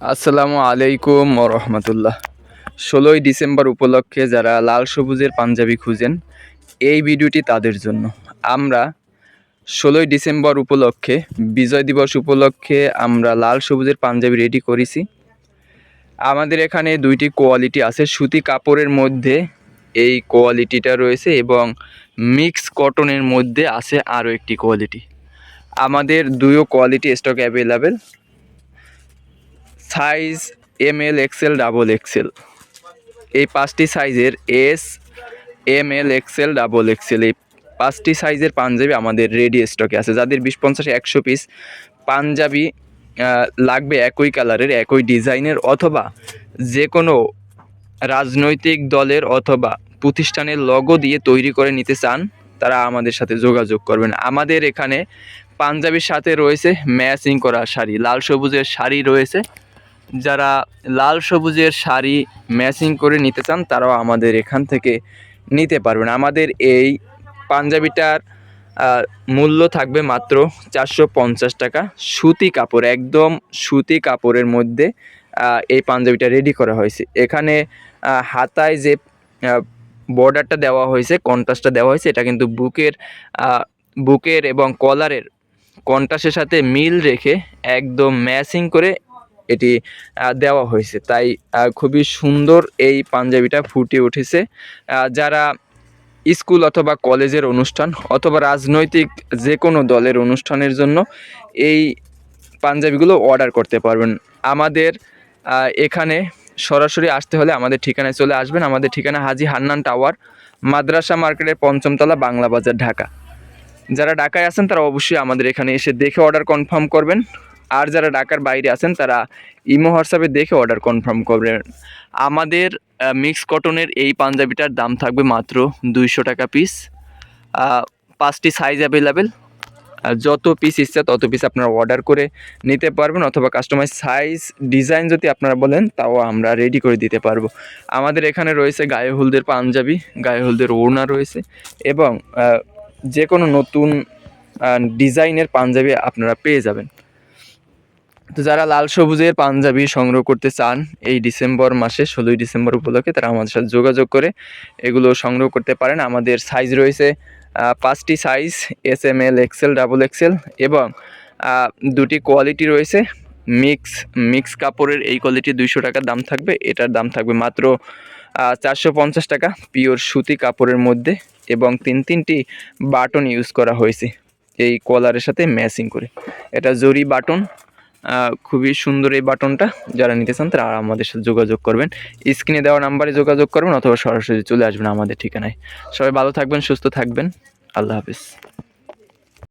আসসালামু আলাইকুম রহমতুল্লাহ। ষোলোই ডিসেম্বর উপলক্ষে যারা লাল সবুজের পাঞ্জাবি খুঁজেন, এই ভিডিওটি তাদের জন্য। আমরা ষোলোই ডিসেম্বর উপলক্ষে, বিজয় দিবস উপলক্ষে আমরা লাল সবুজের পাঞ্জাবি রেডি করেছি। আমাদের এখানে দুইটি কোয়ালিটি আছে, সুতি কাপড়ের মধ্যে এই কোয়ালিটিটা রয়েছে এবং মিক্স কটনের মধ্যে আছে আরও একটি কোয়ালিটি আমাদের দুইও quality stock available size M L XL double XL এই পাঁচটি সাইজের S M L XL double XL এই পাঁচটি সাইজের পাঞ্জাবি আমাদের রেডি স্টকে আছে। যাদের বিশ পঞ্চাশ একশো পিস পাঞ্জাবি লাগবে একই কালারের একই ডিজাইনের অথবা যে কোনো রাজনৈতিক দলের অথবা প্রতিষ্ঠানের লগো দিয়ে তৈরি করে নিতে চান, তারা আমাদের সাথে যোগাযোগ করবেন। আমাদের এখানে পাঞ্জাবির সাথে রয়েছে ম্যাচিং করা শাড়ি, লাল সবুজের শাড়ি রয়েছে। যারা লাল সবুজের শাড়ি ম্যাচিং করে নিতে চান, তারাও আমাদের এখান থেকে নিতে পারবেন। আমাদের এই পাঞ্জাবিটার মূল্য থাকবে মাত্র চারশো পঞ্চাশ টাকা। সুতি কাপড়, একদম সুতি কাপড়ের মধ্যে এই পাঞ্জাবিটা রেডি করা হয়েছে। এখানে হাতায় যে বর্ডারটা দেওয়া হয়েছে কন্ট্রাস্টটা দেওয়া হয়েছে, এটা কিন্তু বুকের বুকের এবং কলারের কন্ট্রাস্টের সাথে মিল রেখে একদম ম্যাচিং করে এটি দেওয়া হয়েছে। তাই খুবই সুন্দর এই পাঞ্জাবিটা ফুটে উঠেছে। যারা স্কুল অথবা কলেজের অনুষ্ঠান অথবা রাজনৈতিক যে কোনো দলের অনুষ্ঠানের জন্য এই পাঞ্জাবিগুলো অর্ডার করতে পারবেন। আমাদের এখানে সরাসরি আসতে হলে আমাদের ঠিকানায় চলে আসবেন। আমাদের ঠিকানা হাজি হান্নান টাওয়ার, মাদ্রাসা মার্কেটের পঞ্চমতলা, বাংলা বাজার, ঢাকা। যারা ঢাকায় আছেন তারা অবশ্যই আমাদের এখানে এসে দেখে অর্ডার কনফার্ম করবেন। আর যারা ঢাকার বাইরে আছেন, তারা ইমো হোয়াটসঅ্যাপে দেখে অর্ডার কনফার্ম করবেন। আমাদের মিক্স কটনের এই পাঞ্জাবিটার দাম থাকবে মাত্র দুইশো টাকা পিস পাঁচটি সাইজ অ্যাভেলেবেল যত পিস ইচ্ছা, তত পিস আপনারা অর্ডার করে নিতে পারবেন অথবা কাস্টমাইজ সাইজ ডিজাইন যদি আপনারা বলেন, তাও আমরা রেডি করে দিতে পারব। আমাদের এখানে রয়েছে গায়ে হলদের পাঞ্জাবি, গায়ে হলদের ওড়না রয়েছে এবং যে কোনো নতুন ডিজাইনের পাঞ্জাবি আপনারা পেয়ে যাবেন। তো যারা লাল সবুজের পাঞ্জাবি সংগ্রহ করতে চান, এই ডিসেম্বর মাসে, ষোলোই ডিসেম্বর উপলক্ষে তারা আমাদের সাথে যোগাযোগ করে এগুলো সংগ্রহ করতে পারেন। আমাদের সাইজ রয়েছে পাঁচটি size S M L XL double XL এবং দুটি কোয়ালিটি রয়েছে মিক্স মিক্স কাপড়ের এই কোয়ালিটি দুইশো টাকার দাম থাকবে। এটার দাম থাকবে মাত্র চারশো পঞ্চাশ টাকা পিওর সুতি কাপড়ের মধ্যে এবং তিন তিনটি বাটন ইউজ করা হয়েছে, এই কলারের সাথে ম্যাচিং করে। এটা জরি বাটন খুবই সুন্দর এই বাটনটা যারা নিতে চান তারা আমাদের সাথে যোগাযোগ করবেন। স্ক্রিনে দেওয়া নাম্বারে যোগাযোগ করবেন অথবা সরাসরি চলে আসবেন আমাদের ঠিকানায়। সবাই ভালো থাকবেন, সুস্থ থাকবেন। আল্লাহ হাফিজ।